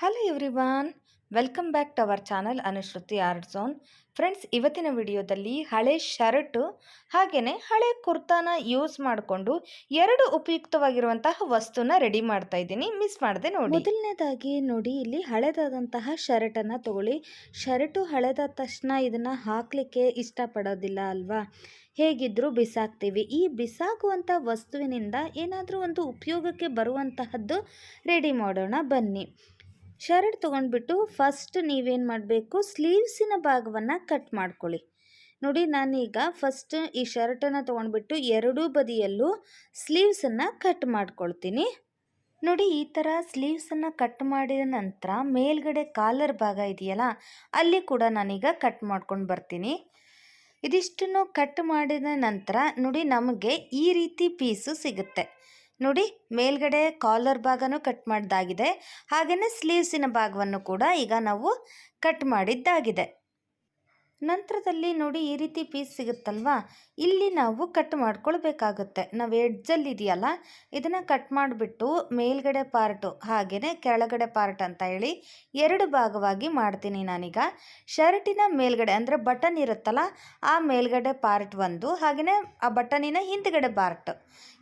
Hello everyone welcome back to our channel Anushruti art zone friends ಇವತ್ತಿನ ವಿಡಿಯೋದಲ್ಲಿ ಹಳೆ shirt ಹಾಗೆಯೇ ಹಳೆ ಕುರ್ತಾನ ಯೂಸ್ ಮಾಡಿಕೊಂಡು ಎರಡು ಉಪಯುಕ್ತವಾಗಿರುವಂತಹ ವಸ್ತುನ ರೆಡಿ ಮಾಡ್ತಾ ಇದ್ದೀನಿ. ಮಿಸ್ ಮಾಡದೆ ನೋಡಿ. ಮೊದಲನೇದಾಗಿ ನೋಡಿ, ಇಲ್ಲಿ ಹಳೆದಾದಂತಹ ಶರ್ಟನ್ನು ತಗೊಳ್ಳಿ. ಶರ್ಟು ಹಳೆದಾದ ತಕ್ಷಣ ಇದನ್ನು ಹಾಕಲಿಕ್ಕೆ ಇಷ್ಟಪಡೋದಿಲ್ಲ ಅಲ್ವಾ? ಹೇಗಿದ್ದರೂ ಬಿಸಾಕ್ತೀವಿ. ಈ ಬಿಸಾಕುವಂಥ ವಸ್ತುವಿನಿಂದ ಏನಾದರೂ ಒಂದು ಉಪಯೋಗಕ್ಕೆ ಬರುವಂತಹದ್ದು ರೆಡಿ ಮಾಡೋಣ. ಬನ್ನಿ. ಶರ್ಟ್ ತೊಗೊಂಡ್ಬಿಟ್ಟು ಫಸ್ಟ್ ನೀವೇನು ಮಾಡಬೇಕು ಸ್ಲೀವ್ಸಿನ ಭಾಗವನ್ನು ಕಟ್ ಮಾಡ್ಕೊಳ್ಳಿ. ನೋಡಿ, ನಾನೀಗ ಫಸ್ಟ್ ಈ ಶರ್ಟನ್ನು ತೊಗೊಂಡ್ಬಿಟ್ಟು ಎರಡೂ ಬದಿಯಲ್ಲೂ ಸ್ಲೀವ್ಸನ್ನು ಕಟ್ ಮಾಡ್ಕೊಳ್ತೀನಿ. ನೋಡಿ, ಈ ಥರ ಸ್ಲೀವ್ಸನ್ನು ಕಟ್ ಮಾಡಿದ ನಂತರ ಮೇಲ್ಗಡೆ ಕಾಲರ್ ಭಾಗ ಇದೆಯಲ್ಲ, ಅಲ್ಲಿ ಕೂಡ ನಾನೀಗ ಕಟ್ ಮಾಡ್ಕೊಂಡು ಬರ್ತೀನಿ. ಇದಿಷ್ಟನ್ನು ಕಟ್ ಮಾಡಿದ ನಂತರ, ನೋಡಿ, ನಮಗೆ ಈ ರೀತಿ ಪೀಸು ಸಿಗುತ್ತೆ. ನೋಡಿ ಮೇಲ್ಗಡೆ ಕಾಲರ್ ಭಾಗನೂ ಕಟ್ ಮಾಡಿದ್ದಾಗಿದೆ ಹಾಗೆಯೇ ಸ್ಲೀವ್ಸಿನ ಭಾಗವನ್ನು ಕೂಡ ಈಗ ನಾವು ಕಟ್ ಮಾಡಿದ್ದಾಗಿದೆ. ನಂತರದಲ್ಲಿ ನೋಡಿ ಈ ರೀತಿ ಪೀಸ್ ಸಿಗುತ್ತಲ್ವಾ? ಇಲ್ಲಿ ನಾವು ಕಟ್ ಮಾಡ್ಕೊಳ್ಬೇಕಾಗುತ್ತೆ. ನಾವು ಎಡ್ಜಲ್ಲಿ ಇದೆಯಲ್ಲ, ಇದನ್ನು ಕಟ್ ಮಾಡಿಬಿಟ್ಟು ಮೇಲ್ಗಡೆ ಪಾರ್ಟು ಹಾಗೆಯೇ ಕೆಳಗಡೆ ಪಾರ್ಟ್ ಅಂತ ಹೇಳಿ ಎರಡು ಭಾಗವಾಗಿ ಮಾಡ್ತೀನಿ ನಾನೀಗ. ಶರ್ಟಿನ ಮೇಲ್ಗಡೆ ಅಂದರೆ ಬಟನ್ ಇರುತ್ತಲ್ಲ, ಆ ಮೇಲ್ಗಡೆ ಪಾರ್ಟ್ ಒಂದು ಹಾಗೆಯೇ ಆ ಬಟನಿನ ಹಿಂದ್ಗಡೆ ಪಾರ್ಟ್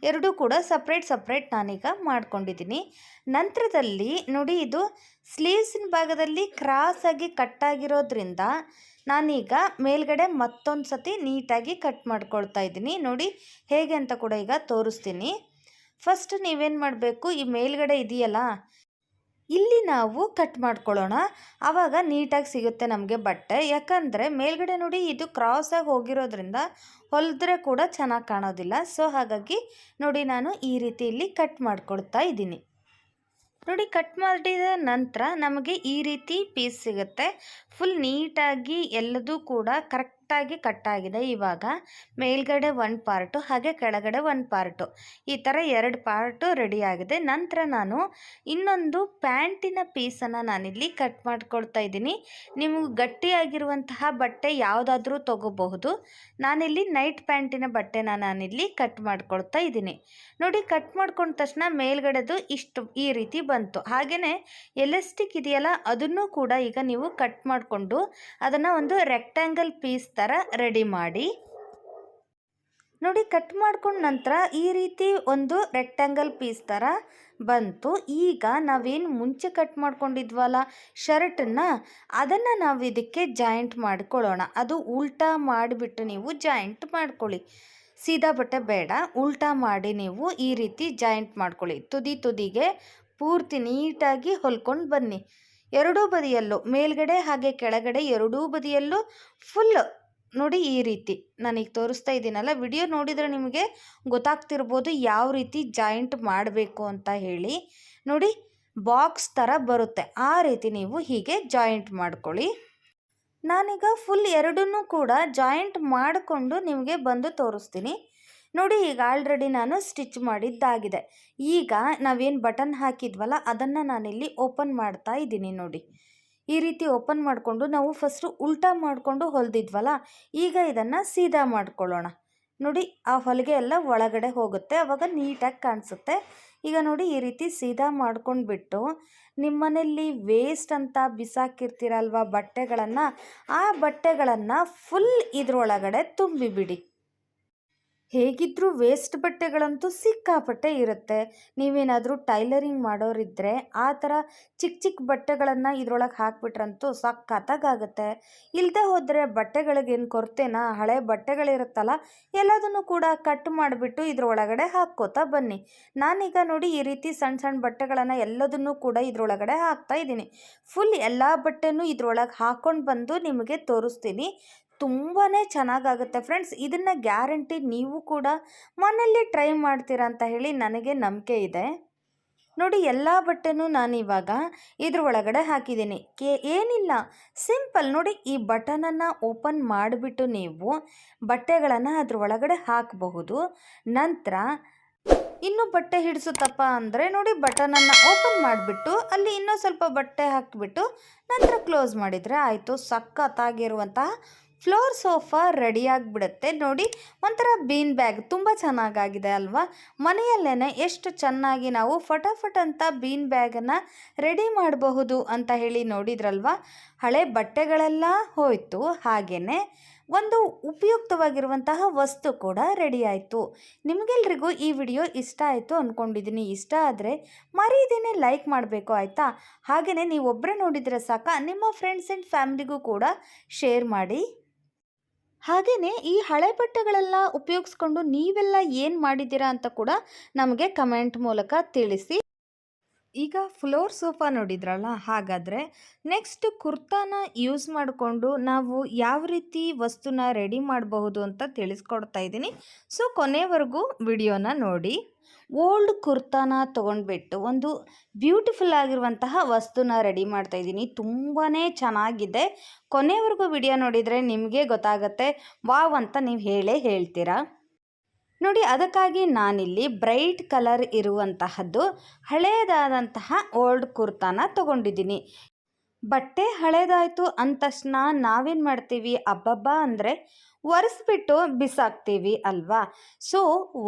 ಎರಡೂ ಕೂಡ ಸಪ್ರೇಟ್ ಸಪ್ರೇಟ್ ನಾನೀಗ ಮಾಡ್ಕೊಂಡಿದ್ದೀನಿ. ನಂತರದಲ್ಲಿ ನೋಡಿ ಇದು ಸ್ಲೀವ್ಸಿನ ಭಾಗದಲ್ಲಿ ಕ್ರಾಸಾಗಿ ಕಟ್ಟಾಗಿರೋದ್ರಿಂದ ನಾನೀಗ ಮೇಲ್ಗಡೆ ಮತ್ತೊಂದು ಸತಿ ನೀಟಾಗಿ ಕಟ್ ಮಾಡ್ಕೊಳ್ತಾ ಇದ್ದೀನಿ. ನೋಡಿ, ಹೇಗೆ ಅಂತ ಕೂಡ ಈಗ ತೋರಿಸ್ತೀನಿ. ಫಸ್ಟ್ ನೀವೇನು ಮಾಡಬೇಕು? ಈ ಮೇಲ್ಗಡೆ ಇದೆಯಲ್ಲ, ಇಲ್ಲಿ ನಾವು ಕಟ್ ಮಾಡ್ಕೊಳ್ಳೋಣ. ಆವಾಗ ನೀಟಾಗಿ ಸಿಗುತ್ತೆ ನಮಗೆ ಬಟ್ಟೆ. ಯಾಕಂದರೆ ಮೇಲ್ಗಡೆ ನೋಡಿ ಇದು ಕ್ರಾಸಾಗಿ ಹೋಗಿರೋದ್ರಿಂದ ಹೊಲಿದ್ರೆ ಕೂಡ ಚೆನ್ನಾಗಿ ಕಾಣೋದಿಲ್ಲ. ಸೊ ಹಾಗಾಗಿ ನೋಡಿ ನಾನು ಈ ರೀತಿ ಇಲ್ಲಿ ಕಟ್ ಮಾಡ್ಕೊಳ್ತಾ ಇದ್ದೀನಿ. ನೋಡಿ ಕಟ್ ಮಾಡಿದ ನಂತರ ನಮಗೆ ಈ ರೀತಿ ಪೀಸ್ ಸಿಗುತ್ತೆ. ಫುಲ್ ನೀಟಾಗಿ ಎಲ್ಲದೂ ಕೂಡ ಕರೆಕ್ಟಾಗಿ ಕಟ್ಟಾಗಿದೆ. ಇವಾಗ ಮೇಲ್ಗಡೆ ಒಂದು ಪಾರ್ಟು ಹಾಗೆ ಕೆಳಗಡೆ ಒಂದು ಪಾರ್ಟು ಈ ಥರ ಎರಡು ಪಾರ್ಟು ರೆಡಿಯಾಗಿದೆ ನಂತರ ನಾನು ಇನ್ನೊಂದು ಪ್ಯಾಂಟಿನ ಪೀಸನ್ನು ನಾನಿಲ್ಲಿ ಕಟ್ ಮಾಡ್ಕೊಳ್ತಾ ಇದ್ದೀನಿ. ನಿಮಗೆ ಗಟ್ಟಿಯಾಗಿರುವಂತಹ ಬಟ್ಟೆ ಯಾವುದಾದ್ರೂ ತಗೋಬಹುದು. ನಾನಿಲ್ಲಿ ನೈಟ್ ಪ್ಯಾಂಟಿನ ಬಟ್ಟೆನ ನಾನಿಲ್ಲಿ ಕಟ್ ಮಾಡ್ಕೊಳ್ತಾ ಇದ್ದೀನಿ. ನೋಡಿ ಕಟ್ ಮಾಡ್ಕೊಂಡ ತಕ್ಷಣ ಮೇಲ್ಗಡೆದು ಇಷ್ಟು ಈ ರೀತಿ ಬಂತು. ಹಾಗೆಯೇ ಎಲೆಸ್ಟಿಕ್ ಇದೆಯಲ್ಲ, ಅದನ್ನು ಕೂಡ ಈಗ ನೀವು ಕಟ್ ಮಾಡಿಕೊಂಡು ಅದನ್ನು ಒಂದು ರೆಕ್ಟ್ಯಾಂಗಲ್ ಪೀಸ್ ಥರ ರೆಡಿ ಮಾಡಿ. ನೋಡಿ ಕಟ್ ಮಾಡ್ಕೊಂಡ ನಂತರ ಈ ರೀತಿ ಒಂದು ರೆಕ್ಟ್ಯಾಂಗಲ್ ಪೀಸ್ ಥರ ಬಂತು. ಈಗ ನಾವೇನು ಮುಂಚೆ ಕಟ್ ಮಾಡ್ಕೊಂಡಿದ್ವಲ್ಲ ಶರ್ಟನ್ನು ಅದನ್ನು ನಾವು ಇದಕ್ಕೆ ಜಾಯಿಂಟ್ ಮಾಡ್ಕೊಳ್ಳೋಣ. ಅದು ಉಲ್ಟಾ ಮಾಡಿಬಿಟ್ಟು ನೀವು ಜಾಯಿಂಟ್ ಮಾಡ್ಕೊಳ್ಳಿ. ಸೀದಾ ಬಟ್ಟೆ ಬೇಡ, ಉಲ್ಟಾ ಮಾಡಿ ನೀವು ಈ ರೀತಿ ಜಾಯಿಂಟ್ ಮಾಡ್ಕೊಳ್ಳಿ. ತುದಿ ತುದಿಗೆ ಪೂರ್ತಿ ನೀಟಾಗಿ ಹೊಲ್ಕೊಂಡು ಬನ್ನಿ. ಎರಡೂ ಬದಿಯಲ್ಲೂ, ಮೇಲ್ಗಡೆ ಹಾಗೆ ಕೆಳಗಡೆ ಎರಡೂ ಬದಿಯಲ್ಲೂ ಫುಲ್ ನೋಡಿ ಈ ರೀತಿ ನಾನೀಗ ತೋರಿಸ್ತಾ ಇದ್ದೀನಲ್ಲ, ವಿಡಿಯೋ ನೋಡಿದರೆ ನಿಮಗೆ ಗೊತ್ತಾಗ್ತಿರ್ಬೋದು ಯಾವ ರೀತಿ ಜಾಯಿಂಟ್ ಮಾಡಬೇಕು ಅಂತ ಹೇಳಿ. ನೋಡಿ, ಬಾಕ್ಸ್ ಥರ ಬರುತ್ತೆ, ಆ ರೀತಿ ನೀವು ಹೀಗೆ ಜಾಯಿಂಟ್ ಮಾಡ್ಕೊಳ್ಳಿ. ನಾನೀಗ ಫುಲ್ ಎರಡನ್ನೂ ಕೂಡ ಜಾಯಿಂಟ್ ಮಾಡಿಕೊಂಡು ನಿಮಗೆ ಬಂದು ತೋರಿಸ್ತೀನಿ. ನೋಡಿ, ಈಗ ಆಲ್ರೆಡಿ ನಾನು ಸ್ಟಿಚ್ ಮಾಡಿದ್ದಾಗಿದೆ. ಈಗ ನಾವೇನು ಬಟನ್ ಹಾಕಿದ್ವಲ್ಲ, ಅದನ್ನು ನಾನಿಲ್ಲಿ ಓಪನ್ ಮಾಡ್ತಾ ಇದ್ದೀನಿ ನೋಡಿ. ಈ ರೀತಿ ಓಪನ್ ಮಾಡಿಕೊಂಡು ನಾವು ಫಸ್ಟು ಉಲ್ಟಾ ಮಾಡಿಕೊಂಡು ಹೊಲಿದಿದ್ವಲ್ಲ, ಈಗ ಇದನ್ನು ಸೀದಾ ಮಾಡ್ಕೊಳ್ಳೋಣ. ನೋಡಿ, ಆ ಹೊಲಿಗೆ ಎಲ್ಲ ಒಳಗಡೆ ಹೋಗುತ್ತೆ ಆವಾಗ ನೀಟಾಗಿ ಕಾಣಿಸುತ್ತೆ. ಈಗ ನೋಡಿ, ಈ ರೀತಿ ಸೀದಾ ಮಾಡ್ಕೊಂಡ್ಬಿಟ್ಟು ನಿಮ್ಮನೇಲಿ ವೇಸ್ಟ್ ಅಂತ ಬಿಸಾಕಿರ್ತೀರಲ್ವ ಬಟ್ಟೆಗಳನ್ನು, ಆ ಬಟ್ಟೆಗಳನ್ನು ಫುಲ್ ಇದ್ರೊಳಗಡೆ ತುಂಬಿಬಿಡಿ. ಹೇಗಿದ್ದರೂ ವೇಸ್ಟ್ ಬಟ್ಟೆಗಳಂತೂ ಸಿಕ್ಕಾಪಟ್ಟೆ ಇರುತ್ತೆ. ನೀವೇನಾದರೂ ಟೈಲರಿಂಗ್ ಮಾಡೋರಿದ್ದರೆ ಆ ಥರ ಚಿಕ್ಕ ಚಿಕ್ಕ ಬಟ್ಟೆಗಳನ್ನು ಇದ್ರೊಳಗೆ ಹಾಕ್ಬಿಟ್ರಂತೂ ಸಖತ್ತಾಗುತ್ತೆ ಇಲ್ಲದೆ ಹೋದರೆ ಬಟ್ಟೆಗಳಿಗೇನು ಕೊರತೆನಾ? ಹಳೆ ಬಟ್ಟೆಗಳಿರುತ್ತಲ್ಲ, ಎಲ್ಲದನ್ನು ಕೂಡ ಕಟ್ ಮಾಡಿಬಿಟ್ಟು ಇದರೊಳಗಡೆ ಹಾಕ್ಕೋತಾ ಬನ್ನಿ. ನಾನೀಗ ನೋಡಿ ಈ ರೀತಿ ಸಣ್ಣ ಸಣ್ಣ ಬಟ್ಟೆಗಳನ್ನು ಎಲ್ಲದನ್ನು ಕೂಡ ಇದರೊಳಗಡೆ ಹಾಕ್ತಾ ಇದ್ದೀನಿ. ಫುಲ್ ಎಲ್ಲ ಬಟ್ಟೆನೂ ಇದ್ರೊಳಗೆ ಹಾಕ್ಕೊಂಡು ಬಂದು ನಿಮಗೆ ತೋರಿಸ್ತೀನಿ. ತುಂಬಾ ಚೆನ್ನಾಗಾಗುತ್ತೆ ಫ್ರೆಂಡ್ಸ್. ಇದನ್ನು ಗ್ಯಾರಂಟಿ ನೀವು ಕೂಡ ಮನೆಯಲ್ಲಿ ಟ್ರೈ ಮಾಡ್ತೀರಾ ಅಂತ ಹೇಳಿ ನನಗೆ ನಂಬಿಕೆ ಇದೆ. ನೋಡಿ, ಎಲ್ಲ ಬಟ್ಟೆನೂ ನಾನಿವಾಗ ಇದ್ರ ಒಳಗಡೆ ಹಾಕಿದ್ದೀನಿ. ಕೆ, ಏನಿಲ್ಲ. ಸಿಂಪಲ್ ನೋಡಿ, ಈ ಬಟನನ್ನು ಓಪನ್ ಮಾಡಿಬಿಟ್ಟು ನೀವು ಬಟ್ಟೆಗಳನ್ನು ಅದ್ರ ಒಳಗಡೆ ಹಾಕಬಹುದು. ನಂತರ ಇನ್ನೂ ಬಟ್ಟೆ ಹಿಡಿಸುತ್ತಪ್ಪ ಅಂದರೆ ನೋಡಿ, ಬಟನನ್ನು ಓಪನ್ ಮಾಡಿಬಿಟ್ಟು ಅಲ್ಲಿ ಇನ್ನೂ ಸ್ವಲ್ಪ ಬಟ್ಟೆ ಹಾಕಿಬಿಟ್ಟು ನಂತರ ಕ್ಲೋಸ್ ಮಾಡಿದರೆ ಆಯಿತು. ಸಖತ್ತಾಗಿರುವಂತಹ ಫ್ಲೋರ್ ಸೋಫಾ ರೆಡಿ ಆಗಿಬಿಡುತ್ತೆ ನೋಡಿ, ಒಂಥರ ಬೀನ್ ಬ್ಯಾಗ್. ತುಂಬ ಚೆನ್ನಾಗಾಗಿದೆ ಅಲ್ವಾ? ಮನೆಯಲ್ಲೇ ಎಷ್ಟು ಚೆನ್ನಾಗಿ ನಾವು ಫಟಾಫಟ್ ಅಂತ ಬೀನ್ ಬ್ಯಾಗನ್ನು ರೆಡಿ ಮಾಡಬಹುದು ಅಂತ ಹೇಳಿ ನೋಡಿದ್ರಲ್ವಾ? ಹಳೆ ಬಟ್ಟೆಗಳೆಲ್ಲ ಹೋಯಿತು. ಹಾಗೆಯೇ ಒಂದು ಉಪಯುಕ್ತವಾಗಿರುವಂತಹ ವಸ್ತು ಕೂಡ ರೆಡಿ ಆಯಿತು. ನಿಮಗೆಲ್ರಿಗೂ ಈ ವಿಡಿಯೋ ಇಷ್ಟ ಆಯಿತು ಅಂದ್ಕೊಂಡಿದ್ದೀನಿ ಇಷ್ಟ ಆದರೆ ಮರೀದೇನೆ ಲೈಕ್ ಮಾಡಬೇಕು, ಆಯಿತಾ? ಹಾಗೆಯೇ ನೀವು ಒಬ್ಬರೇ ನೋಡಿದರೆ ಸಾಕ. ನಿಮ್ಮ ಫ್ರೆಂಡ್ಸ್ ಆ್ಯಂಡ್ ಫ್ಯಾಮಿಲಿಗೂ ಕೂಡ ಶೇರ್ ಮಾಡಿ. ಹಾಗೆಯೇ ಈ ಹಳೆ ಬಟ್ಟೆಗಳೆಲ್ಲ ಉಪಯೋಗಿಸ್ಕೊಂಡು ನೀವೆಲ್ಲ ಏನು ಮಾಡಿದ್ದೀರಾ ಅಂತ ಕೂಡ ನಮಗೆ ಕಮೆಂಟ್ ಮೂಲಕ ತಿಳಿಸಿ. ಈಗ ಫ್ಲೋರ್ ಸೋಫಾ ನೋಡಿದ್ರಲ್ಲ, ಹಾಗಾದರೆ ನೆಕ್ಸ್ಟ್ ಕುರ್ತಾನ ಯೂಸ್ ಮಾಡಿಕೊಂಡು ನಾವು ಯಾವ ರೀತಿ ವಸ್ತುನ ರೆಡಿ ಮಾಡಬಹುದು ಅಂತ ತಿಳಿಸ್ಕೊಡ್ತಾ ಇದ್ದೀನಿ. ಸೊ ಕೊನೆವರೆಗೂ ವಿಡಿಯೋನ ನೋಡಿ. ಓಲ್ಡ್ ಕುರ್ತಾನ ತೊಗೊಂಡ್ಬಿಟ್ಟು ಒಂದು ಬ್ಯೂಟಿಫುಲ್ ಆಗಿರುವಂತಹ ವಸ್ತುನ ರೆಡಿ ಮಾಡ್ತಾ ಇದ್ದೀನಿ. ತುಂಬಾ ಚೆನ್ನಾಗಿದೆ. ಕೊನೆವರೆಗೂ ವಿಡಿಯೋ ನೋಡಿದರೆ ನಿಮಗೆ ಗೊತ್ತಾಗತ್ತೆ. ವಾವ್ ಅಂತ ನೀವು ಹೇಳೇ ಹೇಳ್ತೀರಾ? ನೋಡಿ, ಅದಕ್ಕಾಗಿ ನಾನಿಲ್ಲಿ ಬ್ರೈಟ್ ಕಲರ್ ಇರುವಂತಹದ್ದು ಹಳೆಯದಾದಂತಹ ಓಲ್ಡ್ ಕುರ್ತಾನ ತಗೊಂಡಿದ್ದೀನಿ. ಬಟ್ಟೆ ಹಳೇದಾಯಿತು ಅಂದ ತಕ್ಷಣ ನಾವೇನು ಮಾಡ್ತೀವಿ? ಅಬ್ಬಬ್ಬ ಅಂದರೆ ಒರೆಸ್ಬಿಟ್ಟು ಬಿಸಾಕ್ತೀವಿ ಅಲ್ವಾ? ಸೊ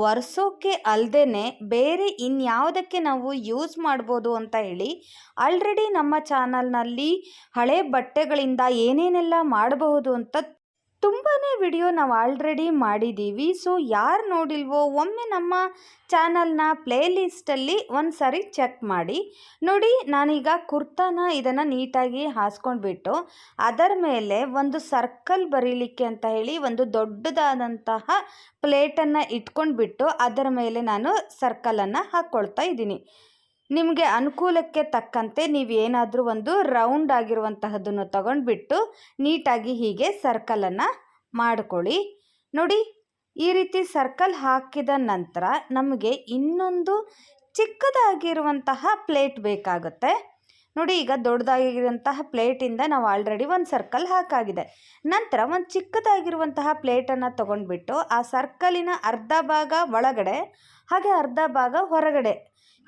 ಒರೆಸೋಕೆ ಅಲ್ಲದೇ ಬೇರೆ ಇನ್ಯಾವುದಕ್ಕೆ ನಾವು ಯೂಸ್ ಮಾಡ್ಬೋದು ಅಂತ ಹೇಳಿ ಆಲ್ರೆಡಿ ನಮ್ಮ ಚಾನಲ್ನಲ್ಲಿ ಹಳೆ ಬಟ್ಟೆಗಳಿಂದ ಏನೇನೆಲ್ಲ ಮಾಡಬಹುದು ಅಂತ ತುಂಬಾ ವಿಡಿಯೋ ನಾವು ಆಲ್ರೆಡಿ ಮಾಡಿದ್ದೀವಿ ಸೊ ಯಾರು ನೋಡಿಲ್ವೋ ಒಮ್ಮೆ ನಮ್ಮ ಚಾನಲ್ನ ಪ್ಲೇಲಿಸ್ಟಲ್ಲಿ ಒಂದು ಸರಿ ಚೆಕ್ ಮಾಡಿ. ನೋಡಿ, ನಾನೀಗ ಕುರ್ತಾನ ಇದನ್ನು ನೀಟಾಗಿ ಹಾಸ್ಕೊಂಡ್ಬಿಟ್ಟು, ಅದರ ಮೇಲೆ ಒಂದು ಸರ್ಕಲ್ ಬರೀಲಿಕ್ಕೆ ಅಂತ ಹೇಳಿ ಒಂದು ದೊಡ್ಡದಾದಂತಹ ಪ್ಲೇಟನ್ನು ಇಟ್ಕೊಂಡ್ಬಿಟ್ಟು, ಅದರ ಮೇಲೆ ನಾನು ಸರ್ಕಲನ್ನು ಹಾಕ್ಕೊಳ್ತಾ ಇದ್ದೀನಿ. ನಿಮಗೆ ಅನುಕೂಲಕ್ಕೆ ತಕ್ಕಂತೆ ನೀವು ಏನಾದರೂ ಒಂದು ರೌಂಡ್ ಆಗಿರುವಂತಹದ್ದನ್ನು ತಗೊಂಡ್ಬಿಟ್ಟು ನೀಟಾಗಿ ಹೀಗೆ ಸರ್ಕಲನ್ನು ಮಾಡಿಕೊಳ್ಳಿ. ನೋಡಿ, ಈ ರೀತಿ ಸರ್ಕಲ್ ಹಾಕಿದ ನಂತರ ನಮಗೆ ಇನ್ನೊಂದು ಚಿಕ್ಕದಾಗಿರುವಂತಹ ಪ್ಲೇಟ್ ಬೇಕಾಗುತ್ತೆ. ನೋಡಿ, ಈಗ ದೊಡ್ಡದಾಗಿರುವಂತಹ ಪ್ಲೇಟಿಂದ ನಾವು ಆಲ್ರೆಡಿ ಒಂದು ಸರ್ಕಲ್ ಹಾಕಾಗಿದೆ. ನಂತರ ಒಂದು ಚಿಕ್ಕದಾಗಿರುವಂತಹ ಪ್ಲೇಟನ್ನು ತಗೊಂಡ್ಬಿಟ್ಟು ಆ ಸರ್ಕಲಿನ ಅರ್ಧ ಭಾಗ ಒಳಗಡೆ ಹಾಗೆ ಅರ್ಧ ಭಾಗ ಹೊರಗಡೆ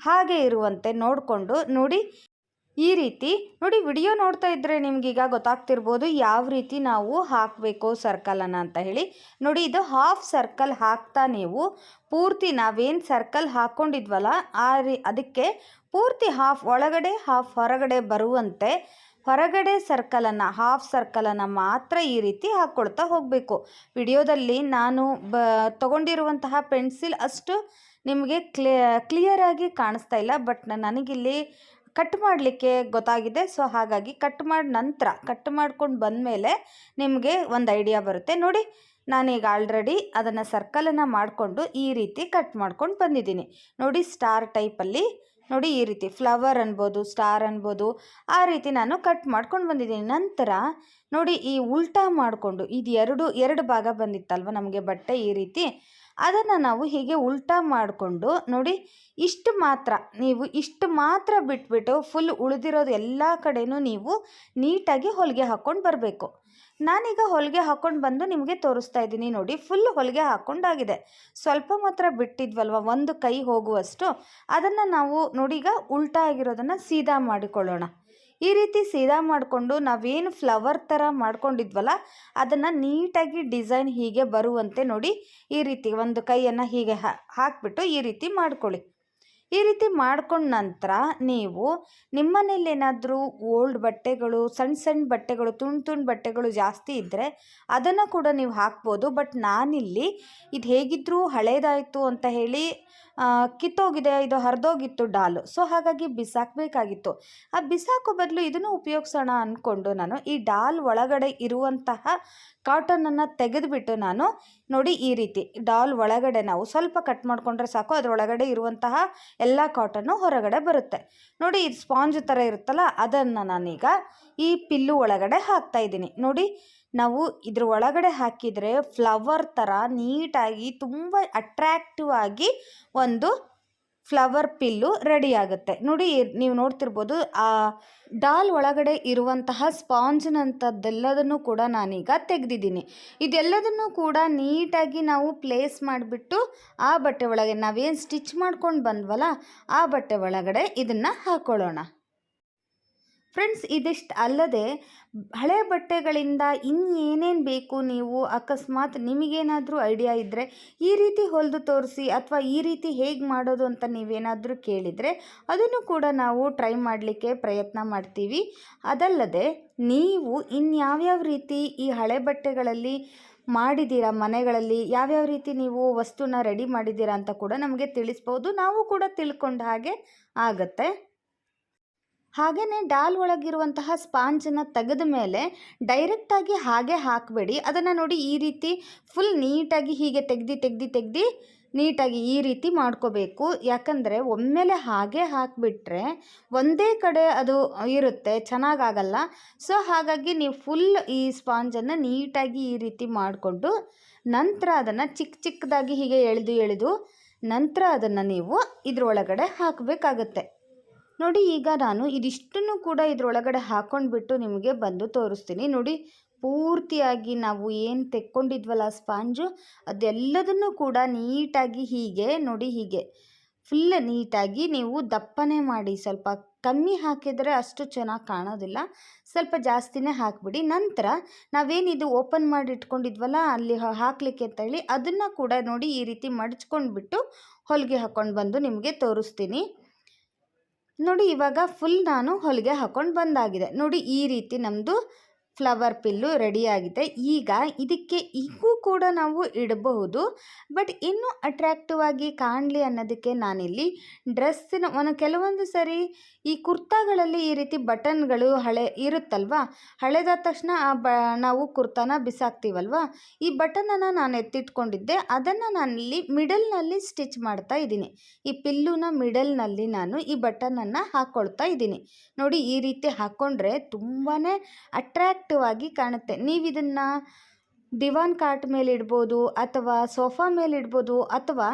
ಹಾಗೆ ಇರುವಂತೆ ನೋಡಿಕೊಂಡು ನೋಡಿ. ಈ ರೀತಿ ನೋಡಿ ವಿಡಿಯೋ ನೋಡ್ತಾ ಇದ್ದರೆ ನಿಮಗೀಗ ಗೊತ್ತಾಗ್ತಿರ್ಬೋದು ಯಾವ ರೀತಿ ನಾವು ಹಾಕಬೇಕು ಸರ್ಕಲನ್ನು ಅಂತ ಹೇಳಿ. ನೋಡಿ ಇದು ಹಾಫ್ ಸರ್ಕಲ್ ಹಾಕ್ತಾ ನೀವು ಪೂರ್ತಿ ನಾವೇನು ಸರ್ಕಲ್ ಹಾಕ್ಕೊಂಡಿದ್ವಲ್ಲ ಆ ರೀ ಅದಕ್ಕೆ ಪೂರ್ತಿ ಹಾಫ್ ಒಳಗಡೆ ಹಾಫ್ ಹೊರಗಡೆ ಬರುವಂತೆ ಹೊರಗಡೆ ಸರ್ಕಲನ್ನು ಹಾಫ್ ಸರ್ಕಲನ್ನು ಮಾತ್ರ ಈ ರೀತಿ ಹಾಕ್ಕೊಳ್ತಾ ಹೋಗಬೇಕು. ವಿಡಿಯೋದಲ್ಲಿ ನಾನು ಬ ತೊಗೊಂಡಿರುವಂತಹ ಪೆನ್ಸಿಲ್ ಅಷ್ಟು ನಿಮಗೆ ಕ್ಲಿಯ ಕ್ಲಿಯರಾಗಿ ಕಾಣಿಸ್ತಾ ಇಲ್ಲ, ಬಟ್ ನನಗಿಲ್ಲಿ ಕಟ್ ಮಾಡಲಿಕ್ಕೆ ಗೊತ್ತಾಗಿದೆ. ಸೊ, ಹಾಗಾಗಿ ಕಟ್ ಮಾಡಿ ನಂತರ, ಕಟ್ ಮಾಡ್ಕೊಂಡು ಬಂದಮೇಲೆ ನಿಮಗೆ ಒಂದು ಐಡಿಯಾ ಬರುತ್ತೆ. ನೋಡಿ, ನಾನೀಗ ಆಲ್ರೆಡಿ ಅದನ್ನು ಸರ್ಕಲನ್ನು ಮಾಡಿಕೊಂಡು ಈ ರೀತಿ ಕಟ್ ಮಾಡ್ಕೊಂಡು ಬಂದಿದ್ದೀನಿ. ನೋಡಿ, ಸ್ಟಾರ್ ಟೈಪಲ್ಲಿ ನೋಡಿ ಈ ರೀತಿ ಫ್ಲವರ್ ಅನ್ಬೋದು ಸ್ಟಾರ್ ಅನ್ಬೋದು, ಆ ರೀತಿ ನಾನು ಕಟ್ ಮಾಡ್ಕೊಂಡು ಬಂದಿದ್ದೀನಿ. ನಂತರ ನೋಡಿ ಈ ಉಲ್ಟಾ ಮಾಡಿಕೊಂಡು ಇದು ಎರಡು ಎರಡು ಭಾಗ ಬಂದಿತ್ತಲ್ವ ನಮಗೆ ಬಟ್ಟೆ ಈ ರೀತಿ? ಅದನ್ನು ನಾವು ಹೀಗೆ ಉಲ್ಟಾ ಮಾಡಿಕೊಂಡು ನೋಡಿ ಇಷ್ಟು ಮಾತ್ರ, ನೀವು ಇಷ್ಟು ಮಾತ್ರ ಬಿಟ್ಬಿಟ್ಟು ಫುಲ್ ಉಳಿದಿರೋದು ಎಲ್ಲ ಕಡೆಯೂ ನೀವು ನೀಟಾಗಿ ಹೊಲಿಗೆ ಹಾಕ್ಕೊಂಡು ಬರಬೇಕು. ನಾನೀಗ ಹೊಲಿಗೆ ಹಾಕ್ಕೊಂಡು ಬಂದು ನಿಮಗೆ ತೋರಿಸ್ತಾ ಇದ್ದೀನಿ ನೋಡಿ ಫುಲ್ ಹೊಲಿಗೆ ಹಾಕ್ಕೊಂಡಾಗಿದೆ ಸ್ವಲ್ಪ ಮಾತ್ರ ಬಿಟ್ಟಿದ್ವಲ್ವ, ಒಂದು ಕೈ ಹೋಗುವಷ್ಟು? ಅದನ್ನು ನಾವು ನೋಡಿ ಈಗ ಉಲ್ಟಾ ಆಗಿರೋದನ್ನು ಸೀದಾ ಮಾಡಿಕೊಳ್ಳೋಣ. ಈ ರೀತಿ ಸೀದಾ ಮಾಡಿಕೊಂಡು ನಾವೇನು ಫ್ಲವರ್ ಥರ ಮಾಡ್ಕೊಂಡಿದ್ವಲ್ಲ, ಅದನ್ನು ನೀಟಾಗಿ ಡಿಸೈನ್ ಹೀಗೆ ಬರುವಂತೆ ನೋಡಿ, ಈ ರೀತಿ ಒಂದು ಕೈಯನ್ನು ಹೀಗೆ ಹಾಕಿಬಿಟ್ಟು ಈ ರೀತಿ ಮಾಡ್ಕೊಳ್ಳಿ. ಈ ರೀತಿ ಮಾಡ್ಕೊಂಡ ನಂತರ ನೀವು ನಿಮ್ಮನೇಲಿ ಏನಾದರೂ ಓಲ್ಡ್ ಬಟ್ಟೆಗಳು ಸಣ್ಣ ಸಣ್ಣ ಬಟ್ಟೆಗಳು, ತುಂಡು ತುಂಡು ಬಟ್ಟೆಗಳು ಜಾಸ್ತಿ ಇದ್ದರೆ ಅದನ್ನು ಕೂಡ ನೀವು ಹಾಕ್ಬೋದು. ಬಟ್ ನಾನಿಲ್ಲಿ ಇದು ಹೇಗಿದ್ದರೂ ಹಳೇದಾಯಿತು ಅಂತ ಹೇಳಿ ಕಿತ್ತೋಗಿದೆ, ಇದು ಹರಿದೋಗಿತ್ತು ಡಾಲು. ಸೊ, ಹಾಗಾಗಿ ಬಿಸಾಕಬೇಕಾಗಿತ್ತು. ಆ ಬಿಸಾಕೋ ಬದಲು ಇದನ್ನು ಉಪಯೋಗಿಸೋಣ ಅಂದ್ಕೊಂಡು ನಾನು ಈ ಡಾಲ್ ಒಳಗಡೆ ಇರುವಂತಹ ಕಾಟನನ್ನು ತೆಗೆದುಬಿಟ್ಟು ನಾನು ನೋಡಿ ಈ ರೀತಿ ಡಾಲ್ ಒಳಗಡೆ ನಾವು ಸ್ವಲ್ಪ ಕಟ್ ಮಾಡಿಕೊಂಡ್ರೆ ಸಾಕು ಅದರೊಳಗಡೆ ಇರುವಂತಹ ಎಲ್ಲ ಕಾಟನ್ನು ಹೊರಗಡೆ ಬರುತ್ತೆ. ನೋಡಿ, ಇದು ಸ್ಪಾಂಜ್ ಥರ ಇರುತ್ತಲ್ಲ, ಅದನ್ನು ನಾನೀಗ ಈ ಪಿಲ್ಲು ಒಳಗಡೆ ಹಾಕ್ತಾ ಇದ್ದೀನಿ. ನೋಡಿ ನಾವು ಇದ್ರ ಒಳಗಡೆ ಹಾಕಿದರೆ ಫ್ಲವರ್ ಥರ ನೀಟಾಗಿ ತುಂಬ ಅಟ್ರ್ಯಾಕ್ಟಿವ್ ಆಗಿ ಒಂದು ಫ್ಲವರ್ ಪಿಲ್ಲು ರೆಡಿ ಆಗುತ್ತೆ. ನೋಡಿ, ನೀವು ನೋಡ್ತಿರ್ಬೋದು, ಆ ಡಾಲ್ ಒಳಗಡೆ ಇರುವಂತಹ ಸ್ಪಾಂಜ್ನಂಥದ್ದೆಲ್ಲದನ್ನು ಕೂಡ ನಾನೀಗ ತೆಗೆದಿದ್ದೀನಿ. ಇದೆಲ್ಲದನ್ನು ಕೂಡ ನೀಟಾಗಿ ನಾವು ಪ್ಲೇಸ್ ಮಾಡಿಬಿಟ್ಟು ಆ ಬಟ್ಟೆ ಒಳಗೆ ನಾವೇನು ಸ್ಟಿಚ್ ಮಾಡ್ಕೊಂಡು ಬಂದ್ವಲ್ಲ, ಆ ಬಟ್ಟೆ ಒಳಗಡೆ ಇದನ್ನು ಹಾಕ್ಕೊಳ್ಳೋಣ ಫ್ರೆಂಡ್ಸ್, ಇದಿಷ್ಟು ಅಲ್ಲದೆ ಹಳೆ ಬಟ್ಟೆಗಳಿಂದ ಇನ್ನೇನೇನು ಬೇಕು ನೀವು ಅಕಸ್ಮಾತ್ ನಿಮಗೇನಾದರೂ ಐಡಿಯಾ ಇದ್ದರೆ ಈ ರೀತಿ ಹೊಲಿದು ತೋರಿಸಿ ಅಥವಾ ಈ ರೀತಿ ಹೇಗೆ ಮಾಡೋದು ಅಂತ ನೀವೇನಾದರೂ ಕೇಳಿದರೆ ಅದನ್ನು ಕೂಡ ನಾವು ಟ್ರೈ ಮಾಡಲಿಕ್ಕೆ ಪ್ರಯತ್ನ ಮಾಡ್ತೀವಿ. ಅದಲ್ಲದೆ ನೀವು ಇನ್ಯಾವ್ಯಾವ ರೀತಿ ಈ ಹಳೆ ಬಟ್ಟೆಗಳಲ್ಲಿ ಮಾಡಿದ್ದೀರಾ, ಮನೆಗಳಲ್ಲಿ ಯಾವ್ಯಾವ ರೀತಿ ನೀವು ವಸ್ತುನ ರೆಡಿ ಮಾಡಿದ್ದೀರಾ ಅಂತ ಕೂಡ ನಮಗೆ ತಿಳಿಸ್ಬೋದು. ನಾವು ಕೂಡ ತಿಳ್ಕೊಂಡ ಹಾಗೆ ಆಗುತ್ತೆ. ಹಾಗೆಯೇ ಡಾಲ್ ಒಳಗಿರುವಂತಹ ಸ್ಪಾಂಜನ್ನು ತೆಗೆದ ಮೇಲೆ ಡೈರೆಕ್ಟಾಗಿ ಹಾಗೆ ಹಾಕಬೇಡಿ. ಅದನ್ನು ನೋಡಿ ಈ ರೀತಿ ಫುಲ್ ನೀಟಾಗಿ ಹೀಗೆ ತೆಗ್ದು ತೆಗ್ದು ತೆಗ್ದು ನೀಟಾಗಿ ಈ ರೀತಿ ಮಾಡ್ಕೋಬೇಕು. ಯಾಕಂದರೆ ಒಮ್ಮೆಲೆ ಹಾಗೆ ಹಾಕಿಬಿಟ್ರೆ ಒಂದೇ ಕಡೆ ಅದು ಇರುತ್ತೆ, ಚೆನ್ನಾಗಾಗಲ್ಲ. ಸೊ ಹಾಗಾಗಿ ನೀವು ಫುಲ್ ಈ ಸ್ಪಾಂಜನ್ನು ನೀಟಾಗಿ ಈ ರೀತಿ ಮಾಡಿಕೊಂಡು ನಂತರ ಅದನ್ನು ಚಿಕ್ಕ ಚಿಕ್ಕದಾಗಿ ಹೀಗೆ ಎಳೆದು ಎಳೆದು ನಂತರ ಅದನ್ನು ನೀವು ಇದರೊಳಗಡೆ ಹಾಕಬೇಕಾಗತ್ತೆ. ನೋಡಿ, ಈಗ ನಾನು ಇದಿಷ್ಟನ್ನು ಕೂಡ ಇದರೊಳಗಡೆ ಹಾಕ್ಕೊಂಡ್ಬಿಟ್ಟು ನಿಮಗೆ ಬಂದು ತೋರಿಸ್ತೀನಿ. ನೋಡಿ, ಪೂರ್ತಿಯಾಗಿ ನಾವು ಏನು ತೆಕ್ಕೊಂಡಿದ್ವಲ್ಲ ಸ್ಪಾಂಜು, ಅದೆಲ್ಲದನ್ನು ಕೂಡ ನೀಟಾಗಿ ಹೀಗೆ, ನೋಡಿ ಹೀಗೆ. ಫುಲ್ ನೀಟಾಗಿ ನೀವು ದಪ್ಪನೆ ಮಾಡಿ, ಸ್ವಲ್ಪ ಕಮ್ಮಿ ಹಾಕಿದರೆ ಅಷ್ಟು ಚೆನ್ನಾಗಿ ಕಾಣೋದಿಲ್ಲ. ಸ್ವಲ್ಪ ಜಾಸ್ತಿನೇ ಹಾಕಿಬಿಡಿ. ನಂತರ ನಾವೇನಿದು ಓಪನ್ ಮಾಡಿ ಇಟ್ಕೊಂಡಿದ್ವಲ್ಲ ಅಲ್ಲಿ ಹಾಕಲಿಕ್ಕೆ ಅಂತ ಹೇಳಿ, ಅದನ್ನು ಕೂಡ ನೋಡಿ ಈ ರೀತಿ ಮಡಚ್ಕೊಂಡ್ಬಿಟ್ಟು ಹೊಲಿಗೆ ಹಾಕ್ಕೊಂಡು ಬಂದು ನಿಮಗೆ ತೋರಿಸ್ತೀನಿ. ನೋಡಿ ಇವಾಗ ಫುಲ್ ನಾನು ಹೊಲಿಗೆ ಹಾಕೊಂಡು ಬಂದಾಗಿದೆ. ನೋಡಿ ಈ ರೀತಿ ನಮ್ಮದು ಫ್ಲವರ್ ಪಿಲ್ಲು ರೆಡಿಯಾಗಿದೆ. ಈಗ ಇದಕ್ಕೆ ಈಗೂ ಕೂಡ ನಾವು ಇಡಬಹುದು. ಬಟ್ ಇನ್ನೂ ಅಟ್ರ್ಯಾಕ್ಟಿವ್ ಆಗಿ ಕಾಣಲಿ ಅನ್ನೋದಕ್ಕೆ ನಾನಿಲ್ಲಿ ಡ್ರೆಸ್ಸಿನ ಒಂದು ಕೆಲವೊಂದು ಸರಿ ಈ ಕುರ್ತಾಗಳಲ್ಲಿ ಈ ರೀತಿ ಬಟನ್ಗಳು ಹಳೆ ಇರುತ್ತಲ್ವ? ಹಳೆದಾದ ತಕ್ಷಣ ಆ ಬ ನಾವು ಕುರ್ತಾನ ಬಿಸಾಕ್ತೀವಲ್ವ? ಈ ಬಟನನ್ನು ನಾನು ಎತ್ತಿಟ್ಕೊಂಡಿದ್ದೆ. ಅದನ್ನು ನಾನಿಲ್ಲಿ ಮಿಡಲ್ನಲ್ಲಿ ಸ್ಟಿಚ್ ಮಾಡ್ತಾ ಇದ್ದೀನಿ. ಈ ಪಿಲ್ಲುನ ಮಿಡಲ್ನಲ್ಲಿ ನಾನು ಈ ಬಟನನ್ನು ಹಾಕ್ಕೊಳ್ತಾ ಇದ್ದೀನಿ. ನೋಡಿ ಈ ರೀತಿ ಹಾಕ್ಕೊಂಡ್ರೆ ತುಂಬಾ ಅಟ್ರ್ಯಾಕ್ಟಿವ್ ಆಗಿ ಕಾಣುತ್ತೆ. ನೀವು ಇದನ್ನು ದಿವಾನ್ ಕಾರ್ಟ್ ಮೇಲೆ ಇಡ್ಬೋದು ಅಥವಾ ಸೋಫಾ ಮೇಲೆ ಇಡ್ಬೋದು ಅಥವಾ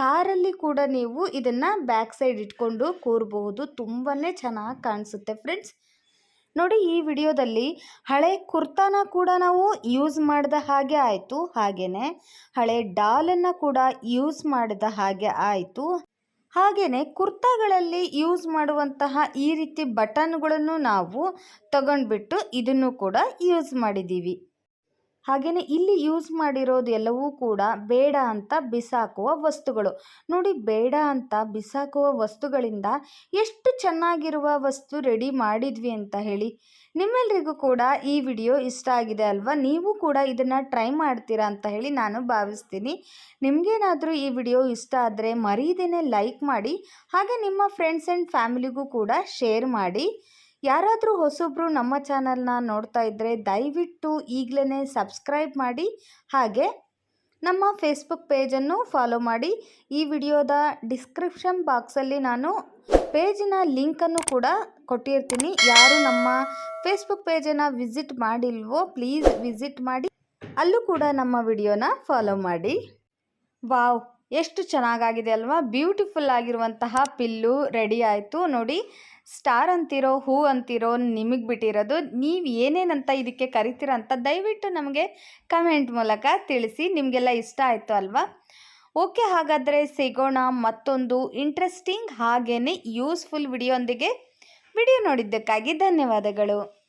ಕಾರಲ್ಲಿ ಕೂಡ ನೀವು ಇದನ್ನು ಬ್ಯಾಕ್ ಸೈಡ್ ಇಟ್ಕೊಂಡು ಕೂರಬಹುದು ತುಂಬಾ ಚೆನ್ನಾಗಿ ಕಾಣಿಸುತ್ತೆ ಫ್ರೆಂಡ್ಸ್. ನೋಡಿ, ಈ ವಿಡಿಯೋದಲ್ಲಿ ಹಳೆ ಕುರ್ತಾನ ಕೂಡ ನಾವು ಯೂಸ್ ಮಾಡಿದ ಹಾಗೆ ಆಯಿತು ಹಾಗೆಯೇ ಹಳೆ ಡಾಲನ್ನು ಕೂಡ ಯೂಸ್ ಮಾಡಿದ ಹಾಗೆ ಆಯಿತು. ಹಾಗೆಯೇ ಕುರ್ತಾಗಳಲ್ಲಿ ಯೂಸ್ ಮಾಡುವಂತಹ ಈ ರೀತಿ ಬಟನ್ಗಳನ್ನು ನಾವು ತಗೊಂಡ್ಬಿಟ್ಟು ಇದನ್ನು ಕೂಡ ಯೂಸ್ ಮಾಡಿದ್ದೀವಿ. ಹಾಗೆಯೇ ಇಲ್ಲಿ ಯೂಸ್ ಮಾಡಿರೋದು ಎಲ್ಲವೂ ಕೂಡ ಬೇಡ ಅಂತ ಬಿಸಾಕುವ ವಸ್ತುಗಳು. ನೋಡಿ ಬೇಡ ಅಂತ ಬಿಸಾಕುವ ವಸ್ತುಗಳಿಂದ ಎಷ್ಟು ಚೆನ್ನಾಗಿರುವ ವಸ್ತು ರೆಡಿ ಮಾಡಿದ್ವಿ ಅಂತ ಹೇಳಿ. ನಿಮ್ಮೆಲ್ಲರಿಗೂ ಕೂಡ ಈ ವಿಡಿಯೋ ಇಷ್ಟ ಆಗಿದೆ ಅಲ್ವಾ? ನೀವು ಕೂಡ ಇದನ್ನು ಟ್ರೈ ಮಾಡ್ತೀರಾ ಅಂತ ಹೇಳಿ ನಾನು ಭಾವಿಸ್ತೀನಿ. ನಿಮಗೇನಾದರೂ ಈ ವಿಡಿಯೋ ಇಷ್ಟ ಆದರೆ ಮರೀದೇನೆ ಲೈಕ್ ಮಾಡಿ, ಹಾಗೆ ನಿಮ್ಮ ಫ್ರೆಂಡ್ಸ್ ಆ್ಯಂಡ್ ಫ್ಯಾಮಿಲಿಗೂ ಕೂಡ ಶೇರ್ ಮಾಡಿ. ಯಾರಾದರೂ ಹೊಸಬ್ರು ನಮ್ಮ ಚಾನಲ್ನ ನೋಡ್ತಾ ಇದ್ದರೆ ದಯವಿಟ್ಟು ಈಗಲೇ ಸಬ್ಸ್ಕ್ರೈಬ್ ಮಾಡಿ. ಹಾಗೆ ನಮ್ಮ ಫೇಸ್ಬುಕ್ ಪೇಜನ್ನು ಫಾಲೋ ಮಾಡಿ. ಈ ವಿಡಿಯೋದ ಡಿಸ್ಕ್ರಿಪ್ಷನ್ ಬಾಕ್ಸಲ್ಲಿ ನಾನು ಪೇಜಿನ ಲಿಂಕನ್ನು ಕೂಡ ಕೊಟ್ಟಿರ್ತೀನಿ. ಯಾರು ನಮ್ಮ ಫೇಸ್ಬುಕ್ ಪೇಜನ್ನು ವಿಸಿಟ್ ಮಾಡಿಲ್ವೋ ಪ್ಲೀಸ್ ವಿಸಿಟ್ ಮಾಡಿ. ಅಲ್ಲೂ ಕೂಡ ನಮ್ಮ ವಿಡಿಯೋನ ಫಾಲೋ ಮಾಡಿ. ವಾವ್, ಎಷ್ಟು ಚೆನ್ನಾಗಾಗಿದೆ ಅಲ್ವಾ? ಬ್ಯೂಟಿಫುಲ್ ಆಗಿರುವಂತಹ ಪಿಲ್ಲು ರೆಡಿ ಆಯಿತು ನೋಡಿ. ಸ್ಟಾರ್ ಅಂತಿರೋ, ಹೂ ಅಂತಿರೋ ನಿಮಗೆ ಬಿಟ್ಟಿರೋದು, ನೀವು ಏನೇನಂತ ಇದಕ್ಕೆ ಕರಿತೀರ ಅಂತ ದಯವಿಟ್ಟು ನಮಗೆ ಕಮೆಂಟ್ ಮೂಲಕ ತಿಳಿಸಿ, ನಿಮಗೆಲ್ಲ ಇಷ್ಟ ಆಯಿತು ಅಲ್ವಾ? ಓಕೆ, ಹಾಗಾದರೆ ಸಿಗೋಣ ಮತ್ತೊಂದು ಇಂಟ್ರೆಸ್ಟಿಂಗ್ ಹಾಗೇ ಯೂಸ್ಫುಲ್ ವಿಡಿಯೋಂದಿಗೆ. ವಿಡಿಯೋ ನೋಡಿದ್ದಕ್ಕಾಗಿ ಧನ್ಯವಾದಗಳು.